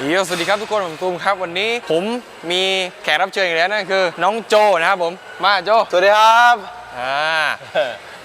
เอียวสวัสดีครับทุกคนผมตูมครับวันนี้ผมมีแขกรับเชิญอีกแล้วนั่นคือ น้องโจนะครับผมมาโจสวัสดีครับอ่า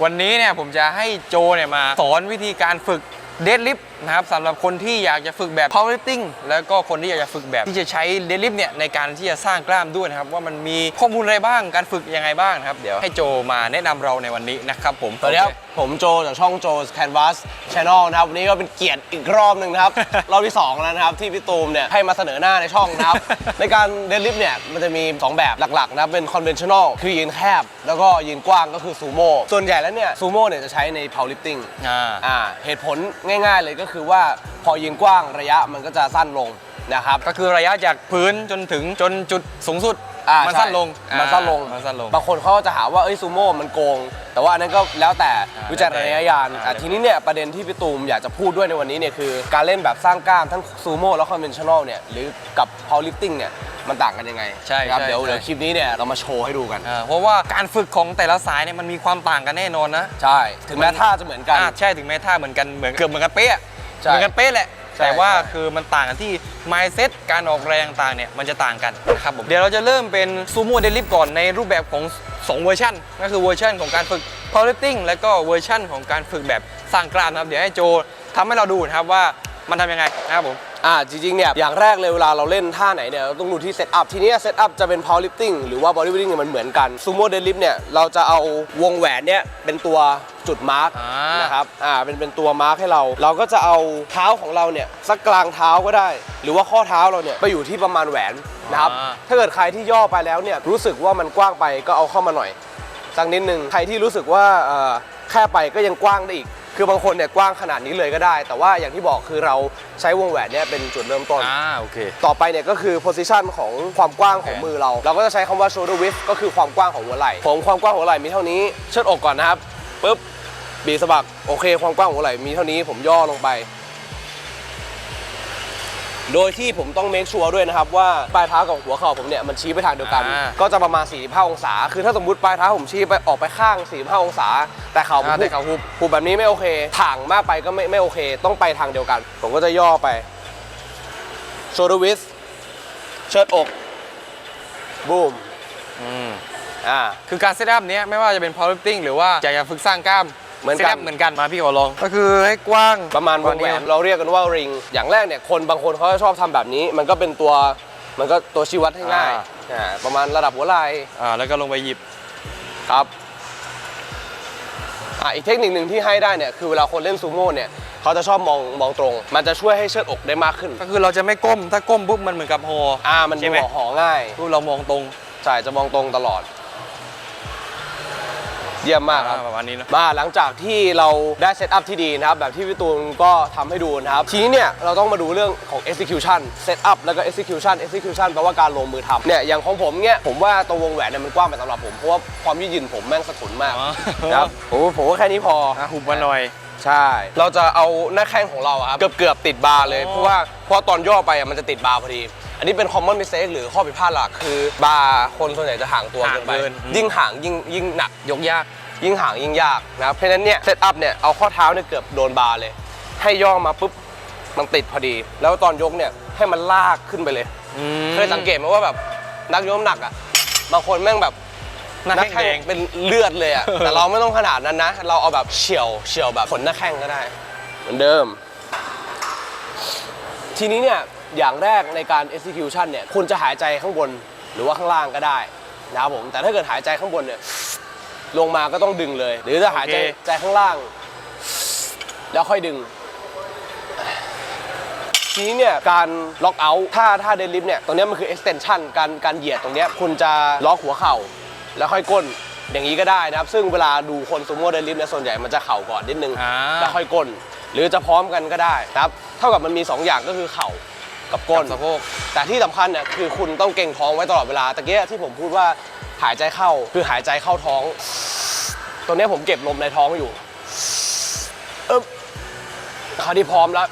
วันนี้เนี่ยผมจะให้โจเนี่ยมาสอนวิธีการฝึกเดดลิฟ นะครับสำหรับคนที่อยากจะฝึกแบบ powerlifting แล้วก็คนที่อยากจะฝึกแบบที่จะใช้เดดลิฟเนี่ยในการที่จะสร้างกล้ามด้วยนะครับว่ามันมีข้อมูลอะไรบ้างการฝึกยังไงบ้างนะครับเดี๋ยวให้โจมาแนะนำเราในวันนี้นะครับผมสวัสดีครับผมโจจากช่องโจ Canvas Channel นะครับวันนี้ก็เป็นเกียรติอีกรอบหนึ่งนะครับ รอบที่2แล้วนะครับที่พี่ตูมเนี่ยให้มาเสนอหน้าในช่องนะครับ ในการเดนลิฟเนี่ยมันจะมี 2 แบบหลักๆนะครับเป็น conventional คือยืนแคบ แล้วก็ยืนกว้างก็คือซูโม่ส่วนใหญ่แล้วเนี่ยซูโม่เนี่ยจะใช้ใน powerlifting อ่าอ่าเหตุผลง่ายๆเลยก็คือว่าพอยืนกว้างระยะมันก็จะสั้นลงนะครับ ก็คือระยะจากพื้นจนถึงจนจุดสูงสุดอ่ามันใช่สั้นลงมันสั้นลง อ่ามันสั้นลง บางคนเขาก็จะหาว่าเอ้ยซูโม่มันโกง แต่ว่าอันนั้นก็แล้วแต่อ่าวิจารณญาณแล้วแต่ อะทีนี้เนี่ยประเด็นที่พี่ตูมอยากจะพูดด้วยในวันนี้เนี่ยคือการเล่นแบบสร้างกล้ามทั้งซูโม่และคอนเวนชั่นอลเนี่ยหรือกับพาวลิฟติ้งเนี่ยมันต่างกันยังไงใช่ครับใช่เดี๋ยวใช่ เดี๋ยวคลิปนี้เนี่ยเรามาโชว์ให้ดูกัน อ่าเพราะว่าการฝึกของแต่ละสายเนี่ยมันมีความต่างกันแน่นอนนะ ใช่ ถึงแม้ท่าจะเหมือนกัน อ่าใช่ถึงแม้ท่าเหมือนกันเหมือนเกือบเหมือนกันเป๊ะอะ ใช่เหมือนกันเป๊ะแหละ ใช่แต่ว่าใช่คือมันต่างกันที่ mindset การออกแรงต่างๆเนี่ยมันจะต่างกันนะครับผมเดี๋ยวเราจะเริ่มเป็นซูโม่เดลิฟก่อนในรูปแบบของ 2 เวอร์ชันก็คือเวอร์ชันของการฝึก powerlifting แล้วก็เวอร์ชันของการฝึกแบบสร้างกล้ามนะครับ เดี๋ยวให้โจทำให้เราดูนะครับว่ามันทำยังไงนะครับผม อ่าจริงๆเนี่ยอย่างแรกเลยเวลาเราเล่นท่าไหนเนี่ยเราต้องดูที่เซตอัพทีนี้เซตอัพจะเป็น powerlifting หรือว่า bodybuilding เนี่ยมันเหมือนกัน sumo deadlift เนี่ยเราจะเอาวงแหวนเนี่ยเป็นตัวจุดมาร์กอ่าน นะครับอ่าเป็นเป็นตัวมาร์กให้เรา เราก็จะเอาเท้าของเราเนี่ยสักกลางเท้าก็ได้ หรือว่าข้อเท้าเราเนี่ยไปอยู่ที่ประมาณแหวนนะครับอ่า ถ้าเกิดใครที่ย่อไปแล้วเนี่ยรู้สึกว่ามันกว้างไปก็เอาเข้ามาหน่อยสักนิดนึงใครที่รู้สึกว่าเอ่อแค่ไปก็ยังกว้างได้อีก คือบางคนเนี่ยกว้างขนาดนี้เลยก็ได้ แต่ว่าอย่างที่บอกคือเราใช้วงแหวนเนี่ยเป็นจุดเริ่มต้น อ่าโอเค ต่อไปเนี่ยก็คือ position ของความกว้างของโอเคมือเรา เราก็จะใช้คำว่า shoulder width ก็คือความกว้างของหัวไหล่ ผมความกว้างของหัวไหล่มีเท่านี้ เชิดอกก่อนนะครับปุ๊บ บีบสะบัก โอเค ความกว้างของหัวไหล่มีเท่านี้ ผมย่อลงไป โดยที่ผมต้อง make sure ด้วยนะครับว่าปลายเท้ากับหัวเข่าผมเนี่ยมันชี้ไปทางเดียวกัน อ่าก็จะประมาณ 45 องศา คือถ้าสมมติปลายเท้าผมชี้ไปออกไปข้าง 45 องศา แต่เข่าผมอ่าแต่เข่าหุบ หุบแบบนี้ไม่โอเคถ่างมากไปก็ไม่ไม่โอเค ต้องไปทางเดียวกัน ผมก็จะย่อไป shoulder width เชิดอกบูมอืม อ่า คือการเซตอัพเนี้ยไม่ว่าจะเป็น powerlifting หรือว่าอยากจะฝึกสร้างกล้าม เหมือนกันซตพเหมือนกันมาพี่ขอลอง ก็คือให้กว้างประมาณวงแหวนเราเรียกกันว่าริง อย่างแรกเนี่ยคนบางคนเขาจะชอบทำแบบนี้ มันก็เป็นตัวมันก็ตัวชี้วัดให้ง่ายอ่าประมาณระดับหัวไหล่อ่าแล้วก็ลงไปหยิบ ครับอ่าอีกเทคนิคหนึ่งที่ให้ได้เนี่ยคือเวลาคนเล่นซูโม่เนี่ยเขาจะชอบมองมองตรง มันจะช่วยให้เชิดอกได้มากขึ้นก็คือเราจะไม่ก้มถ้าก้มปุ๊บมันเหมือนกับฮออ่ามันใช่ดูไหมห่อง่าย ปุ๊บเรามองตรง ใช่จะมองตรงตลอด เยี่ยมมากครับ อ่ประมาณนี้เนอะ มาหลังจากที่เราได้เซตอัพที่ดีนะครับ แบบที่พี่ตูนก็ทำให้ดูนะครับ ทีนี้เนี่ย เราต้องมาดูเรื่องของ execution set up แล้วก็ execution execution แปลว่าการลงมือทำเนี่ย อย่างของผมเนี่ย ผมว่าตัววงแหวนเนี่ยมันกว้างไปสำหรับผม เพราะว่าความยืดหยุ่นผมแม่งสะทุนมากอ๋อนะครับผมผมว่าแค่นี้พอ อะหุบมาหน่อย ใช่ เราจะเอาหน้าแข้งของเราอะครับเกือบเกือบๆติดบาร์เลย อ๋อ เพราะว่าเพราะตอนย่อไปอะมันจะติดบาร์พอดี อันนี้เป็น common mistake หรือข้อผิดพลาดหลักคือบาร์คนส่วนใหญ่จะห่างตัวเกินไปยิ่งห่างยิ่งยิ่งหนักยกยาก ยิ่งห่างยิ่งยากนะครับเพราะฉะนั้นเนี่ยเซตอัพเนี่ยเอาข้อเท้าเนี่ยเกือบโดนบาร์เลย ให้ย่อมาปุ๊บมันติดพอดี แล้วตอนยกเนี่ยให้มันลากขึ้นไปเลยอืมเคยสังเกตไหมว่าแบบนักยกน้ำหนักอะบางคนแม่งแบบหน้าแข้งแดง เป็นเลือดเลยอะ แต่เราไม่ต้องขนาดนั้นนะ เราเอาแบบเฉียวเฉียวแบบขนหน้าแข้งก็ได้ เหมือนเดิม ทีนี้เนี่ย อย่างแรกในการ execution เนี่ยคุณจะหายใจข้างบนหรือว่าข้างล่างก็ได้นะครับผมแต่ถ้าเกิดหายใจข้างบนเนี่ยลงมาก็ต้องดึงเลย หรือจะหายใจโอเค ใจข้างล่าง แล้วค่อยดึง ทีนี้เนี่ยการล็อกเอาท์ถ้าถ้าเดนลิฟเนี่ยตรงเนี้ยมันคือ extension การการเหยียดตรงเนี้ยคุณจะล็อกหัวเข่า แล้วค่อยก้นอย่างนี้ก็ได้นะครับ ซึ่งเวลาดูคนซูโม่เดนลิฟเนี่ยส่วนใหญ่มันจะเข่าก่อนนิดนึง อ่า แล้วค่อยก้น หรือจะพร้อมกันก็ได้นะครับ เท่ากับมันมี 2 อย่างก็คือเข่า กับก้น กับสะโพก แต่ที่สำคัญเนี่ยคือคุณต้องเก่งท้องไว้ตลอดเวลาตะเกียที่ผมพูดว่าหายใจเข้าคือหายใจเข้าท้องตรงเนี้ยผมเก็บลมในท้องอยู่อึ๊บคราวที่พร้อมแล้ว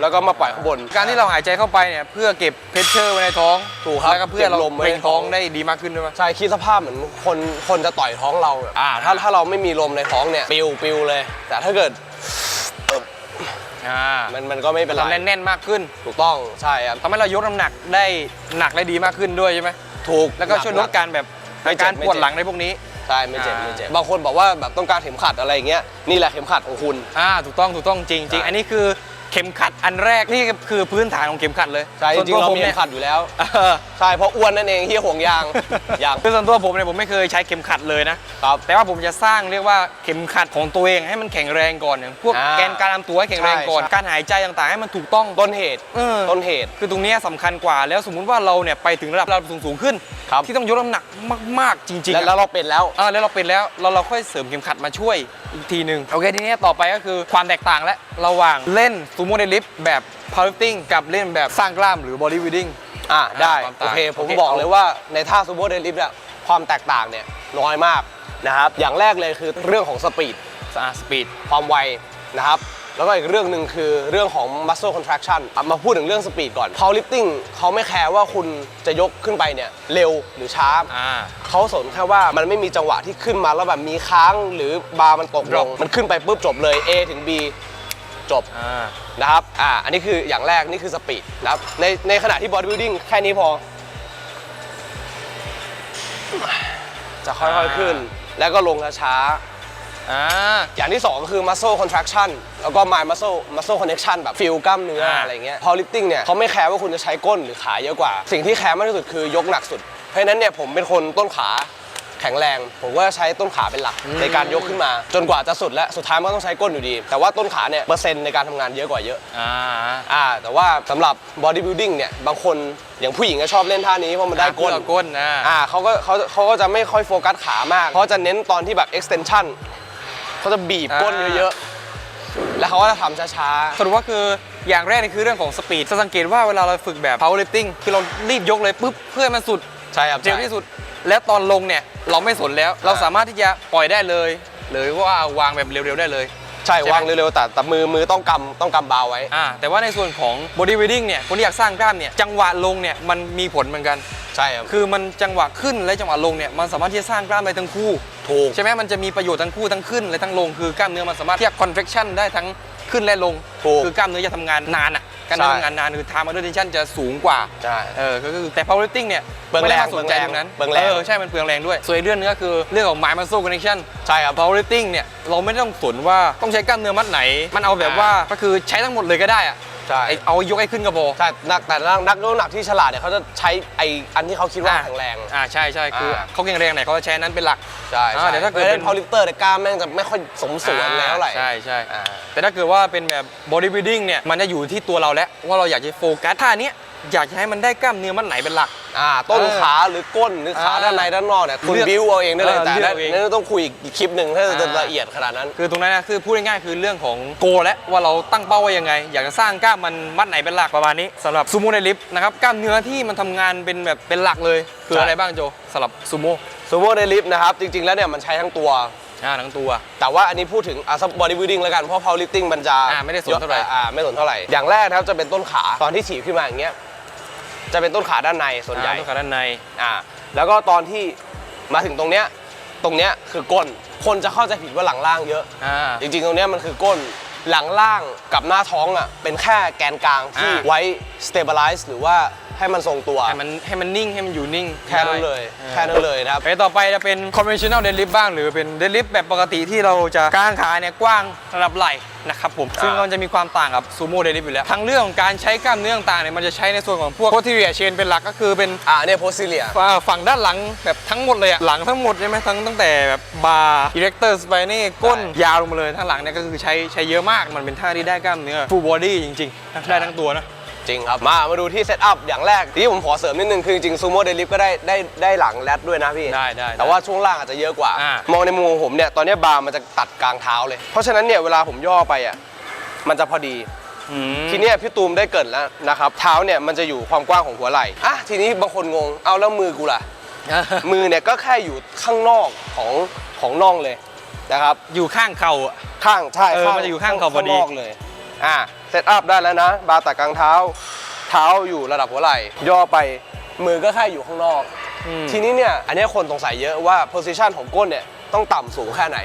แล้วก็มาปล่อยข้างบน การที่เราหายใจเข้าไปเนี่ยเพื่อเก็บเพชเชอร์ไว้ในท้องถูกครับแล้วก็เพื่อเราเก็บลมไว้เกในรงท้ท้ออง งได้ดีมากขึ้นด้วยปะใช่คิดสภาพเหมือนคนคนจะต่อยท้องเราแบบอ่าถ้าถ้าเราไม่มีลมในท้องเนี่ยปิวปิวเลย แต่ถ้าเกิด อึ๊บอ่ามันมันก็ไม่เป็นไรทำแน่นๆมากขึ้น ถูกต้องใช่ครับทำให้เรายกน้ำหนักได้หนักและดีมากขึ้นด้วยใช่ไหมถูกแล้วก็ช่วยลดการแบบไม่เจ็บการไม่ปวดเจ็บหลังในพวกนี้ใช่ไม่เจ็บอ่าไม่เจ็บบางคนบอกว่าแบบต้องการเข็มขัดอะไรอย่างเงี้ยนี่แหละเข็มขัดของคุณอ่าถูกต้องถูกต้องจริงจริงใช่อันนี้คือ เข็มขัดอันแรกนี่คือพื้นฐานของเข็มขัดเลยใช่จส่วนริงตัวๆเราผมมีเนี่เข็ยมขัดอยู่แล้ว เออใช่เพราะอ้วนนั่นเองที่ห่วงยาง ยางคือส่วนตัวผมเนี่ยผมไม่เคยใช้เข็มขัดเลยนะ ครับ แต่ว่าผมจะสร้างเรียกว่าเข็มขัดของตัวเองให้มันแข็งแรงก่อนอย่างพวกอ่าแกนการลำตัวให้แข็งแรงก่อน ใช่ใช่ การหายใจต่างๆให้มันถูกต้องต้นเหตุ เออต้นเหตุ คือตรงเนี้ยสำคัญกว่าแล้วสมมุติว่าเราเนี่ยไปถึงระดับระดับสูงๆขึ้น ครับ ที่ต้องยกน้ำหนักมากๆจริงๆแล้วอะแล้วเราเป็นแล้วเออแล้วเราเป็นแล้วเราเราค่อยเสริมเข็มขัดมาช่วยอีกทีหนึ่งโอเคทีนี้ต่อไปก็คือความแตกต่างและระหว่างเล่นซูโม่เดลิฟแบบ powerlifting กับเล่นแบบสร้างกล้ามหรือ bodybuilding อ่าได้ความโอต่างเคผมโอเคบอกเอาเลยว่าในท่าซูโม่เดลิฟต์เนี่ยความแตกต่างเนี่ยน้อยมากนะครับอย่างแรกเลยคือเรื่องของสปีดสปีด ความไวนะครับแล้วก็อีกเรื่องหนึ่งคือเรื่องของ muscle contraction อะมาพูดถึงเรื่องสปีดก่อน powerlifting เขาไม่แคร์ว่าคุณจะยกขึ้นไปเนี่ยเร็วหรือช้า อ่า เขาสนแค่ว่ามันไม่มีจังหวะที่ขึ้นมาแล้วแบบมีค้างหรือบาร์มันตกลง Drop มันขึ้นไปปุ๊บจบเลย A ถึง B จบอ่านะครับอ่าอันนี้คืออย่างแรกนี่คือสปีดนะครับในในขณะที่ bodybuilding แค่นี้พอ จะค่อยๆขึ้น แล้วก็ลงช้าอ่าๆอย่างที่สองคือ muscle contraction แล้วก็ mind muscle muscle connection แบบฟิลกล้ามเนื้ออ่า อะไรเงี้ย powerlifting เนี่ยเขาไม่แคร์ว่าคุณจะใช้ก้นหรือขาเยอะกว่า สิ่งที่แคร์มากที่สุดคือยกหนักสุด เพราะฉะนั้นเนี่ยผมเป็นคนต้นขาแข็งแรง ผมก็จะใช้ต้นขาเป็นหลักในการยกขึ้นมา จนกว่าจะสุดและสุดท้ายมันก็ต้องใช้ก้นอยู่ดี แต่ว่าต้นขาเนี่ยเปอร์เซ็นต์ในการทำงานเยอะกว่าเยอะ อ่า อ่าแต่ว่าสำหรับ bodybuilding เนี่ย บางคนอย่างผู้หญิงก็ชอบเล่นท่านี้ เพราะมันได้ก้น เพื่อก้นนะ อ่าเขาก็เขาเขาก็จะไม่ค่อยโฟกัสขามากเขาจะเน้นตอนที่แบบ extension เขาจะบีบก้นอ่า เยอะๆ แล้วเขาก็จะทำช้าสรุปว่าคืออย่างแรกนี่คือเรื่องของสปีดจะสังเกตว่าเวลาเราฝึกแบบ powerlifting คือเรารีบยกเลยปุ๊บเพื่อให้มันสุด ๆ ใช่ครับเร็วที่สุด แล้วตอนลงเนี่ยเราไม่สนแล้ว เราสามารถที่จะปล่อยได้เลย หรือว่าวางแบบเร็วๆได้เลย ใช่ใช่ไหม วางเร็วๆแต่แต่มือมือต้องกำต้องกำบาไว้ อ่าแต่ว่าในส่วนของ bodybuilding เนี่ยคนที่อยากสร้างกล้ามเนี่ยจังหวะลงเนี่ยมันมีผลเหมือนกัน ใช่ครับคือมันจังหวะขึ้นและจังหวะลงเนี่ยมันสามารถที่จะสร้างกล้ามได้ทั้งคู่ ถูก ใช่ไหมมันจะมีประโยชน์ทั้งคู่ทั้งขึ้นและทั้งลงคือกล้ามเนื้อมันสามารถที่จะ contraction ได้ทั้ง ขึ้นและลง ถูกคือกล้ามเนื้อจะทำงานนานอะ การใช่ ทำงานนานคือ time under tension จะสูงกว่า ใช่ เออก็คือแต่ powerlifting เนี่ยเปลืองไม่ได้แรงมาสนใจตรงนั้นเปลืองแรง เออใช่มันเปลืองแรงด้วย ส่วนอีกเรื่องนึงก็คือเรื่องของ mind muscle connection ใช่ครับ powerlifting เนี่ยเราไม่ต้องสนว่าต้องใช้กล้ามเนื้อมัดไหน มันเอาแบบว่าก็คือใช้ทั้งหมดเลยก็ได้อะ ใช่ ไอ้เอายกให้ขึ้นก็พอใช่นักแต่นักนักยกน้ำหนักที่ฉลาดเนี่ยเขาจะใช้ไออันที่เขาคิดว่าแข็งแรง อ่าใช่ใช่คืออา เขาแข็งแรงไหนเขาจะใช้นั้นเป็นหลัก ใช่อ่าใช่เดี๋ยวถ้าเกิดเล่เป็นนพาวลิฟเตอร์เนี่ยกล้ามแม่งจะไม่ค่อยสมส่วนแล้วเท่าไหร่ ใช่ใช่อ่าแต่ถ้าเกิดว่าเป็นแบบ bodybuilding เนี่ย มันจะอยู่ที่ตัวเราแล้ว ว่าเราอยากจะโฟกัสท่าเนี้ย อยากจะให้มันได้กล้ามเนื้อมัดไหนเป็นหลัก อ่าต้นเออขาหรือก้นหรือขาอ่าด้านในด้านนอกเนี่ยคุณเลือกบิวเอาเองได้เลยเออแต่เลือกนั่นเอาเองนั่นต้องคุยอีกคลิปหนึ่งถ้าจะอ่า ละเอียดขนาดนั้น คือตรงนั้นนะคือพูดง่ายๆคือเรื่องของโกและว่าเราตั้งเป้าไว้ยังไง อยากจะสร้างกล้ามมันมัดไหนเป็นหลักประมาณนี้สำหรับซูโม่ในลิฟต์นะครับกล้ามเนื้อที่มันทำงานเป็นแบบเป็นหลักเลย คือใช่อะไรบ้างโจสำหรับซูโม่ซูโม่ในลิฟต์นะครับ จริง ๆ แล้วเนี่ยมันใช้ทั้งตัว อ่าทั้งตัว แต่ว่าอันนี้พูดถึงอะบอดี้บิ l ดิ้งแล้วกัน เพราะพาวลิฟติ้งมันจะอ่าไม่ได้สนเท่าไหร่ อ่าไม่สนเท่าไหร่ อย่างแรกนะครับจะเป็นต้นขา ตอนที่ฉีกขึ้นมาอย่างเงี้ย จะเป็นต้นขาด้านในส่วนใหญ่อ่าตัวขาด้านในอ่าแล้วก็ตอนที่มาถึงตรงเนี้ยตรงเนี้ยคือก้นคนจะเข้าใจผิดว่าหลังล่างเยอะอ่าจริงๆ ตรงเนี้ยมันคือก้น หลังล่างกับหน้าท้องอะเป็นแค่แกนกลางที่อ่าไว้ stabilize หรือว่าให้มันทรงตัว ให้มันให้มันนิ่งให้มันอยู่นิ่งแค่นั้นเลยได้แค่นั้นเลยนะครับ ไปต่อไปจะเป็น conventional deadlift บ้าง หรือเป็น deadlift แบบปกติที่เราจะกางขาเนี่ยกว้างระดับไหล่นะครับผม ซึ่งอ่ามัมันจะมีความต่างกับ sumo deadlift อยู่แล้ว ทั้งเรื่องของการใช้กล้ามเนื้อต่างๆเนี่ยมันจะใช้ในส่วนของพวก posterior chain เป็นหลักก็คือเป็นอ่าเนี่ยโพสิเลีย อ่าฝั่งด้านหลังแบบทั้งหมดเลยอะหลังทั้งหมดใช่ไหมทั้งตั้งแต่แบบบาร์ erector spine ก้นใช่ยาวลงมาเลยทั้งหลังเนี่ยก็คือใช้ใช้เยอะมากมันเป็นท่าที่ได้กล้ามเนื้อ full body จริงๆได้ทั้งตัวนะ จริงครับ มามาดูที่เซตอัพอย่างแรกที่ผมขอเสริมนิดนึงคือจริงซูโม่เดลิฟก็ได้ได้ได้หลังแรดด้วยนะพี่ได้ได้แต่ว่าช่วงล่างอาจจะเยอะกว่า อ่ามองในมุมของผมเนี่ยตอนเนี้ยบาร์มันจะตัดกลางเท้าเลย เพราะฉะนั้นเนี่ยเวลาผมย่อไปอะมันจะพอดีอืมทีเนี้ยพี่ตูมได้เกริดแล้วนะครับเท้าเนี่ยมันจะอยู่ความกว้างของหัวไหล่อะทีนี้บางคนงงเอาแล้วมือกูล่ะ มือเนี่ยก็แค่อยู่ข้างนอกของของน่องเลย นะครับ อยู่ข้างเข่าอะข้างใช่เออมันจะอยู่ข้างเขาพอดีนอกเลยอะเซตอัพได้แล้วนะ บาร์ตัดกลางเท้า เท้าอยู่ระดับหัวไหล่ย่อไปมือก็แค่อยู่ข้างนอก อืมทีนี้เนี่ยอันเนี้ยคนสงสัยเยอะว่าโพซิชันของก้นเนี่ยต้องต่ำสูงแค่ไหน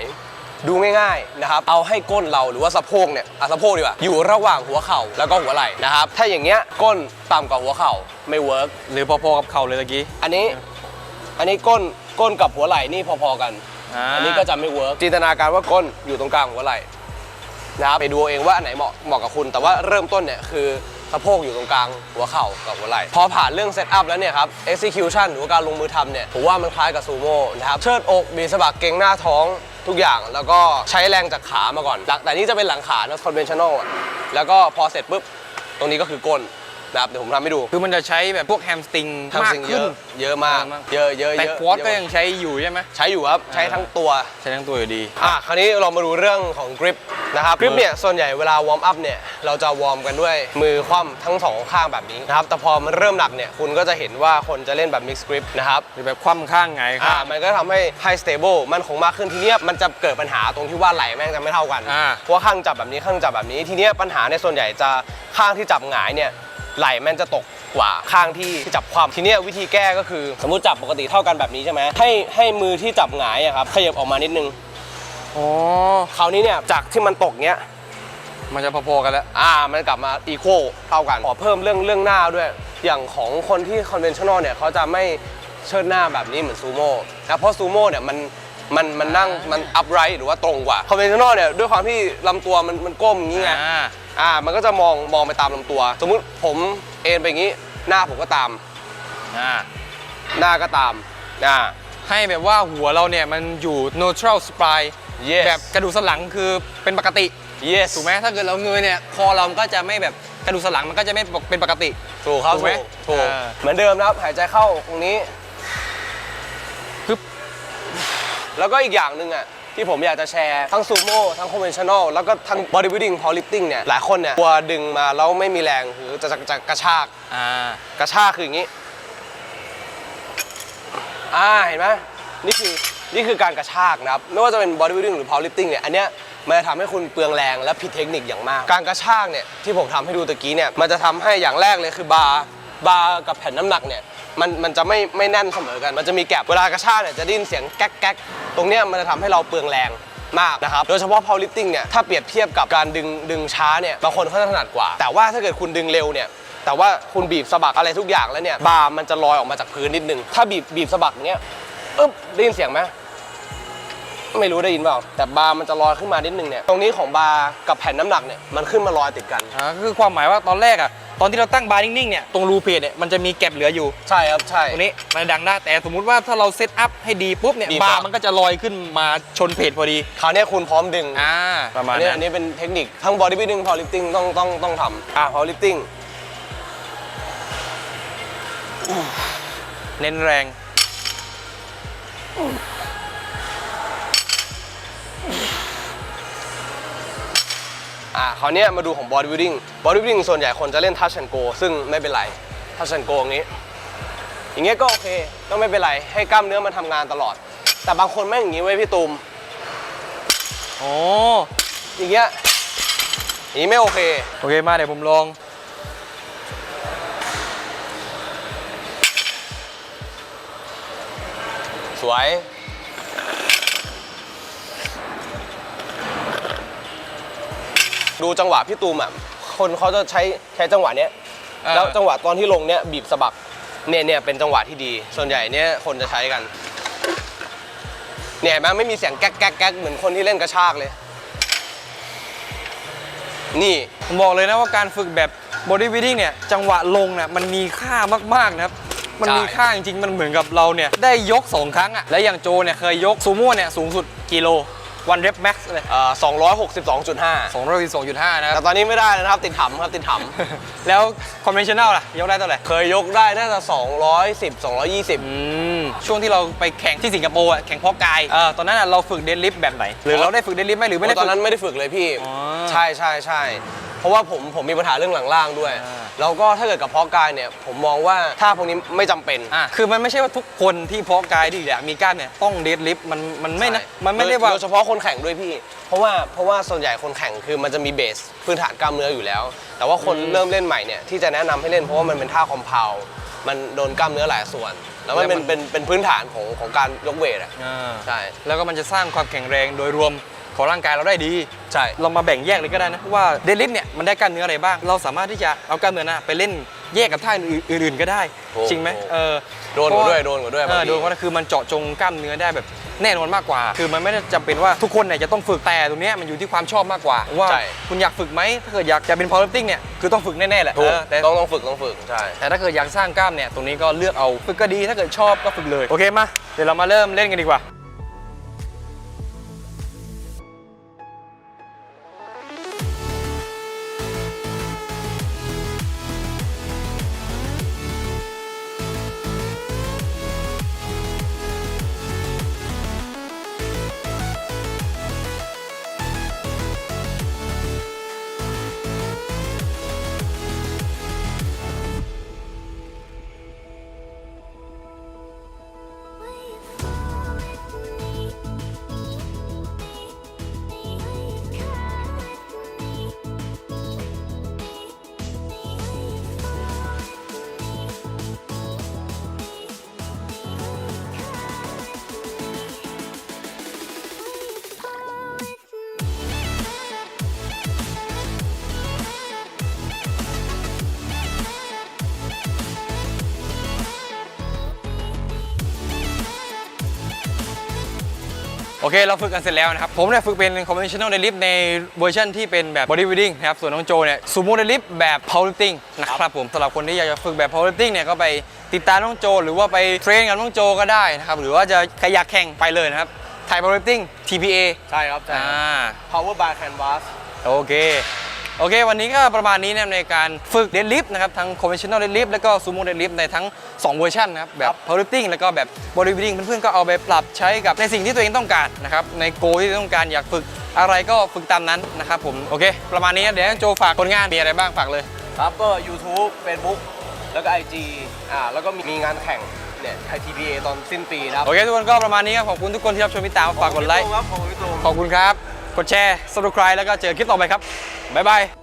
ดูง่ายๆนะครับ เอาให้ก้นเราหรือว่าสะโพกเนี่ยอะสะโพกดีกว่าอยู่ระหว่างหัวเข่าแล้วก็หัวไหล่นะครับ ถ้าอย่างเงี้ยก้นต่ำกว่าหัวเข่าไม่เวิร์กหรือพอๆกับเข่าเลยตะกี้ อันนี้ อันนี้ก้นก้นกับหัวไหล่นี่พอๆกันาอันนี้ก็จะไม่เวิร์กจินตนาการว่าก้นอยู่ตรงกลางหัวไหล่นะครับไปดูเอาเองว่าอันไหนเหมาะเหมาะกับคุณ แต่ว่าเริ่มต้นเนี่ยคือสะโพกอยู่ตรงกลางหัวเข่ากับหัวไหล่พอผ่านเรื่องเซตอัพแล้วเนี่ยครับ execution หรือว่าการลงมือทำเนี่ยผมว่ามันคล้ายกับซูโม่นะครับเชิดอกบีสะบักเกรงหน้าท้องทุกอย่างแล้วก็ใช้แรงจากขามาก่อนหลังแต่นี่จะเป็นหลังขานะ conventional แล้วก็พอเสร็จปุ๊บ ตรงนี้ก็คือก้น นะครับเดี๋ยวผมทำให้ดู คือมันจะใช้แบบพวกแฮมสตริงทำมากสิ่งเยขึ้น อะเยอะมาก มาก เยอะเยอะเยแต่อะควอตเยอะก็มากยังใช้อยู่ใช่ไหมใช้อยู่ครับใช้ทั้งตัว ใช้ทั้งตัวอยู่ดี อะคราวนี้เรามาดูเรื่องของกริปนะครับกริปเนี่ยส่วนใหญ่เวลาวอร์มอัพเนี่ยเราจะวอร์มกันด้วยมือคว่ำทั้งสองข้างแบบนี้นะครับแต่พอมันเริ่มหนักเนี่ยคุณก็จะเห็นว่าคนจะเล่นแบบ mix grip นะครับหรือแบบคว่ำข้างไงคอ่ารับมันก็ทำให้ high stable มันคงมากขึ้นทีเนี้ยมันจะเกิดปัญหาตรงที่ว่าไหลแม่งจะไม่เท่ากัน อ่า เพราะว่าข้างจับแบบนี้ข้างจับแบบนี้ทีเนี้ยปัญหาในยส่วนใหญ่จะข้างที่จับหงายเนี่ย ไหลแม่งจะตกกว่าข้างที่จับความทีเนี้ยวิธีแก้ก็คือ สมมุติจับปกติเท่ากันแบบนี้ใช่ไหมให้ให้มือที่จับหงายอะครับขยับออกมานิดนึงอ๋อคราวนี้เนี่ยจากที่มันตกเนี้ยมันจะพอๆกันแล้ว อ่า มันกลับมาอีโคเท่ากันขอเพิ่มเรื่องเรื่องหน้าด้วย อย่างของคนที่คอนเวนชั่นอลเนี่ยเขาจะไม่เชิดหน้าแบบนี้เหมือนซูโม่นะเพราะซูโม่เนี่ยมันมันมันนั่งมันอัพไรท์หรือว่าตรงกว่าคอนเวนชั่นอลเนี่ยด้วยความที่ลำตัวมันมันก้มอย่างงี้ไงอ่า อ่ามันก็จะมองมองไปตามลำตัว สมมุติผมเอ็นไปอย่างงี้หน้าผมก็ตามอ่าหน้าก็ตามอ่าให้แบบว่าหัวเราเนี่ยมันอยู่ neutral spine yes แบบกระดูกสันหลังคือเป็นปกติ yes ถูกไหมถ้าเกิดเราเงยเนี่ยคอเรามันก็จะไม่แบบกระดูกสันหลังมันก็จะไม่เป็นปกติ ถูกครับถูกไหมถูกถูกอ่าเหมือนเดิมนะครับ หายใจเข้าตรงนี้ปึ๊บแล้วก็อีกอย่างหนึ่งอะ ที่ผมอยากจะแชร์ทั้งซูโม่ทั้งคอนเวนชั่นอลแล้วก็ทั้งบอดี้บิ l ดิ้งพอลิฟติ้งเนี่ย หลายคนเนี่ยกลัวดึงมาแล้วไม่มีแรงหรือจะจะจะกระชากอ่ากระชากคืออย่างนี้ อ่าเห็นไหมนี่คือนี่คือการกระชากนะครับ ไม่ว่าจะเป็นบอดี้บิ l ดิ้งหรือพอลิฟติ้งเนี่ย อันเนี้ยมันจะทำให้คุณเปลืองแรงและผิดเทคนิคอย่างมาก การกระชากเนี่ยที่ผมทำให้ดูตะกี้เนี่ย มันจะทำให้อย่างแรกเลยคือบาร์บาร์กับแผ่นน้ำหนักเนี่ย มันมันจะไม่ไม่แน่นเสมอกัน มันจะมีแกลบเวลากระชากเนี่ยจะได้ยินเสียงแก๊กแก๊กตรงเนี้ยมันจะทำให้เราเปลืองแรงมากนะครับ โดยเฉพาะ powerlifting เนี่ย ถ้าเปรียบเทียบกับการดึงดึงช้าเนี่ย บางคนเขาจะถนัดกว่า แต่ว่าถ้าเกิดคุณดึงเร็วเนี่ย แต่ว่าคุณบีบสะบักอะไรทุกอย่างแล้วเนี่ย บาร์มันจะลอยออกมาจากพื้นนิดนึง ถ้าบีบบีบสะบักเนี้ยอึ๊บได้ยินเสียงไหมไม่รู้ได้ยินเปล่า แต่บาร์มันจะลอยขึ้นมานิดนึงเนี่ย ตรงนี้ของบาร์กับแผ่นน้ำหนักเนี่ย มันขึ้นมาลอยติดกัน อ่าคือความหมายว่าตอนแรกอะ ตอนที่เราตั้งบาร์นิ่งๆเนี่ยตรงรูเพจเนี่ยมันจะมีแก็บเหลืออยู่ใช่ครับใช่ ตรงนี้มันดังได้แต่สมมุติว่าถ้าเราเซตอัพให้ดีปุ๊บเนี่ยดีบาครัร์บมันก็จะลอยขึ้นมาชนเพจพอดีคราวเนี้ยคุณพร้อมดึงอ่าประมาณอันนี้นั้อันนนี้เป็นเทคนิคทั้ง body building powerlifting ต้องต้องต้องทำอะ powerlifting เน้นแรง อะคราวเนี้ยมาดูของ body building body building ส่วนใหญ่คนจะเล่น touch and go ซึ่งไม่เป็นไร touch and go อย่างนี้ อย่างเงี้ยก็โอเคก็ไม่เป็นไรให้กล้ามเนื้อมันทำงานตลอด แต่บางคนแม่งอย่างงี้ไว้ยพี่ตูมโอ้อย่างเงี้ยอย่างนี้ไม่โอเค โอเคมาเดี๋ยวผมลองสวย ดูจังหวะพี่ตูมอะคนเขาจะใช้ใช้จังหวะเนี้ยอ่าแล้วจังหวะตอนที่ลงเนี้ยบีบสะบักเนี่ยเนี่ยเป็นจังหวะที่ดี ส่วนใหญ่เนี่ยคนจะใช้กันเนี่ยเห็นไหมไม่มีเสียงแก๊กแก๊กแก๊กเหมือนคนที่เล่นกระชากเลย นี่ ผมบอกเลยนะว่าการฝึกแบบ body building เนี่ยจังหวะลงเนี่ยมันมีค่ามากๆนะครับ มันมีใช่ ค่าจริงๆ มันเหมือนกับเราเนี่ยได้ยก 2 ครั้งอะและอย่างโจเนี่ยเคยยกซูโม่เนี่ยสูงสุดกิโล วันเรปแม็กซ์เลยเอ่อ262.5 212.5 นะครับ แต่ตอนนี้ไม่ได้แล้วนะครับ ติดถมครับติดถมแล้วคอนเวนชั่นแนลล่ะ ยกได้เท่าไหร่เคยยกได้น่าจะ 210 220 อืมช่วงที่เราไปแข่งที่สิงคโปร์อะแข่งเพาะกายเออตอนนั้นอะเราฝึกเดดลิฟต์แบบไหน หรือเราได้ฝึกเดดลิฟต์ไหมหรือไม่ได้โอ้ตอนฝึก นั้นไม่ได้ฝึกเลยพี่ อ๋อ ใช่ใช่ใช่ เพราะว่าผมผมมีปัญหาเรื่องหลังล่างด้วย อ่า แล้วก็ถ้าเกิดกับเพาะกายเนี่ยผมมองว่าถ้าพวกนี้ไม่จำเป็น อะคือมันไม่ใช่ว่าทุกคนที่เพาะกายที่อยากมีกล้ามเนี่ยต้องเดดลิฟต์มันมันไม่นะใช่มันไม่ได้ว่า โดยเฉพาะคนแข่งด้วยพี่ เพราะว่าเพราะว่าส่วนใหญ่คนแข่งคือมันจะมีเบสพื้นฐานกล้ามเนื้ออยู่แล้ว แต่ว่าคนอืมเริ่มเล่นใหม่เนี่ยที่จะแนะนำให้เล่นเพราะว่ามันเป็นท่าคอมเพลมันโดนกล้ามเนื้อหลายส่วน แล้วมันแล้วมัเป็นน เป็นเป็นพื้นฐานของของการยกเวทอะอ่าใช่ แล้วก็มันจะสร้างความแข็งแรงโดยรวม ขของร่างกายเราได้ดี ใช่ เรามาแบ่งแยกเลยก็ได้นะว่าเดดลิฟต์เนี่ยมันได้กล้ามเนื้ออะไรบ้าง เราสามารถที่จะเอากล้ามเนื้อนะไปเล่นแยกกับท่าอื่นๆก็ได้ถูกจริงไหมถูกเออโดนกว่าด้วยโดนกว่าด้วยเอบางอที โดนกว่าคือมันเจาะจงกล้ามเนื้อได้แบบแน่นอนมากกว่า คือมันไม่ได้จำเป็นว่าทุกคนเนี่ยจะต้องฝึกแต่ตรงเนี้ยมันอยู่ที่ความชอบมากกว่า ว่าใช่ คุณอยากฝึกไหมถ้าเกิดอยากจะเป็น powerlifting เนี่ยคือต้องฝึกแน่ๆแหละถูกเออแต่ ต้องต้องฝึกต้องฝึกใช่ แต่ถ้าเกิดอยากสร้างกล้ามเนี่ย ตรงนี้ก็เลือกเอา ฝึกก็ดี ถ้าเกิดชอบก็ฝึกเลย โอเคมา เดี๋ยวเรามาเริ่มเล่นกันดีกว่า โอเค เราฝึกกันเสร็จแล้วนะครับ ผมเนี่ยฝึกเป็น conventional deadlift ในเวอร์ชันที่เป็นแบบ bodybuilding นะครับ ส่วนน้องโจเนี่ย sumo deadlift แบบ powerlifting นะครับผมสำหรับคนที่อยากจะฝึกแบบ powerlifting เนี่ยก็ไปติดตามน้องโจ หรือว่าไปเทรนกับน้องโจก็ได้นะครับ หรือว่าจะใครอยากแข่งไปเลยนะครับ Thai powerlifting TPA ใช่ครับใช่อ่า power bar canvas โอเค โอเค วันนี้ก็ประมาณนี้นะครับในการฝึกเดดลิฟต์นะครับทั้ง conventional deadlift แล้วก็ sumo deadlift ในทั้ง 2 เวอร์ชันนะครับ แบบ powerlifting แล้วก็แบบ bodybuilding เพื่อนๆก็เอาไปปรับใช้กับในสิ่งที่ตัวเองต้องการนะครับในโกที่ต้องการอยากฝึกอะไรก็ฝึกตามนั้นนะครับผมโอเค ประมาณนี้นะเดี๋ยวให้โจฝากผลงานมีอะไรบ้างฝากเลยครับก็ YouTube Facebook แล้วก็ IG อ่าแล้วก็มีงานแข่งเนี่ยไทย TPA ตอนสิ้นปีนะครับ โอเค ทุกคนก็ประมาณนี้ครับ ขอบคุณทุกคนที่รับชมติดตามฝากกดไลค์ขอบคุณพี่ตูมครับขอบคุณพี่ตูมขอบคุณครับ กดแชร์ subscribe แล้วก็เจอคลิปต่อไปครับ บ๊ายบาย